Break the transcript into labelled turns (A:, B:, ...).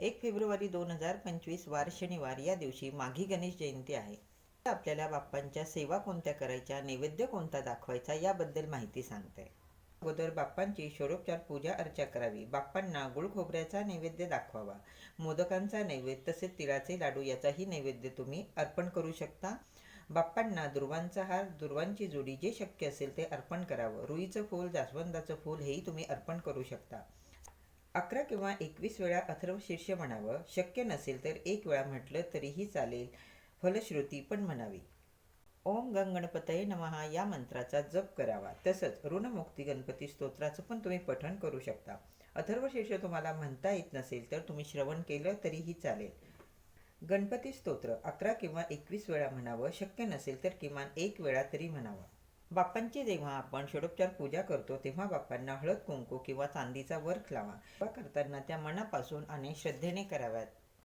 A: एक फेब्रुवारी दोन हजार पंचवीस वार शनिवार या दिवशी माघी गणेश जयंती आहे. आपल्याला बाप्पांच्या सेवा कोणत्या करायच्या नैवेद्य कोणता दाखवायचा याबद्दल माहिती सांगते. अगोदर बाप्पांची षोडोपचार पूजा अर्चा करावी. बाप्पांना गुळ खोबऱ्याचा नैवेद्य दाखवावा. मोदकांचा नैवेद्य तसेच तिळाचे लाडू याचाही नैवेद्य तुम्ही अर्पण करू शकता. बाप्पांना दुर्वांचा हार दुर्वांची जोडी जे शक्य असेल ते अर्पण करावं. रुईचं फूल जास्वंदाचं फूल हेही तुम्ही अर्पण करू शकता. अकरा किंवा एकवीस वेळा अथर्व शीर्ष म्हणावं. शक्य नसेल तर एक वेळा म्हटलं तरीही चालेल. फलश्रुती पण म्हणावी. ओम गंग गणपतये नमहा या मंत्राचा जप करावा. तसंच ऋणमुक्ती गणपती स्तोत्राचं पण तुम्ही पठण करू शकता. अथर्व शीर्ष तुम्हाला म्हणता येत नसेल तर तुम्ही श्रवण केलं तरीही चालेल. गणपती स्तोत्र अकरा किंवा एकवीस वेळा म्हणावं. शक्य नसेल तर किमान एक वेळा तरी म्हणावं. बाप्पांची जेव्हा आपण षडोपचार पूजा करतो तेव्हा बाप्पांना हळद कुंकू किंवा चांदीचा वर्ख लावा. करताना त्या मनापासून आणि श्रद्धेने कराव्यात.